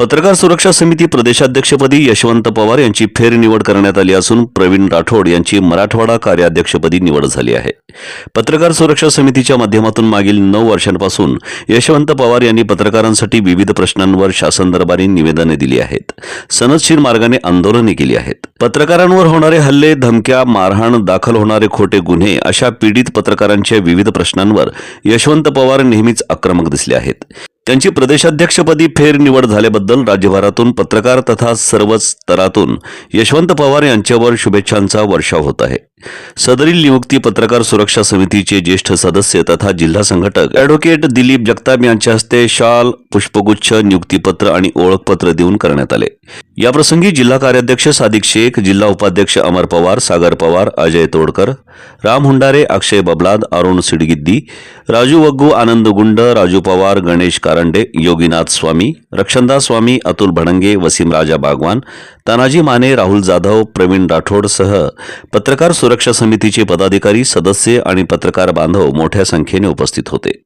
पत्रकार सुरक्षा समिती प्रदेशाध्यक्षपदी यशवंत पवार यांची फेरनिवड करण्यात आली असून प्रवीण राठोड यांची मराठवाडा कार्याध्यक्षपदी निवड झाली आहे. पत्रकार सुरक्षा समितीच्या माध्यमातून मागील नऊ वर्षांपासून यशवंत पवार यांनी पत्रकारांसाठी विविध प्रश्नांवर शासन दरबारी निवेदने दिली आहेत. सनदशीर मार्गाने आंदोलने केली आहेत. पत्रकारांवर होणारे हल्ले धमक्या मारहाण दाखल होणारे खोटे गुन्हे अशा पीडित पत्रकारांच्या विविध प्रश्नांवर यशवंत पवार नेहमीच आक्रमक दिसले आहेत. त्यांची प्रदेशाध्यक्षपदी फेरनिवड झाल्याबद्दल राज्यभरातून पत्रकार तथा सर्वच स्तरातून यशवंत पवार यांच्यावर शुभेच्छांचा वर्षाव होत आहे. सदरील नियुक्ती पत्रकार सुरक्षा समितीचे ज्येष्ठ सदस्य तथा जिल्हा संघटक अॅडव्होकेट दिलीप जगताप यांच्या हस्ते शाल पुष्पगुच्छ नियुक्तीपत्र आणि ओळखपत्र देऊन करण्यात आले. याप्रसंगी जिल्हा कार्याध्यक्ष सादिक शेख जिल्हा उपाध्यक्ष अमर पवार सागर पवार अजय तोडकर राम हुंडारे अक्षय बबलाद अरुण सिडगिद्दी राजू वग्गू आनंद गुंड राजू पवार गणेश कारंडे योगीनाथ स्वामी रक्षणदास स्वामी अतुल भडंगे वसीम राजा बागवान तानाजी माने राहुल जाधव प्रवीण राठोड सह पत्रकार सुरक्षा समितीचे पदाधिकारी सदस्य आणि पत्रकार बांधव मोठ्या संख्येने उपस्थित होते.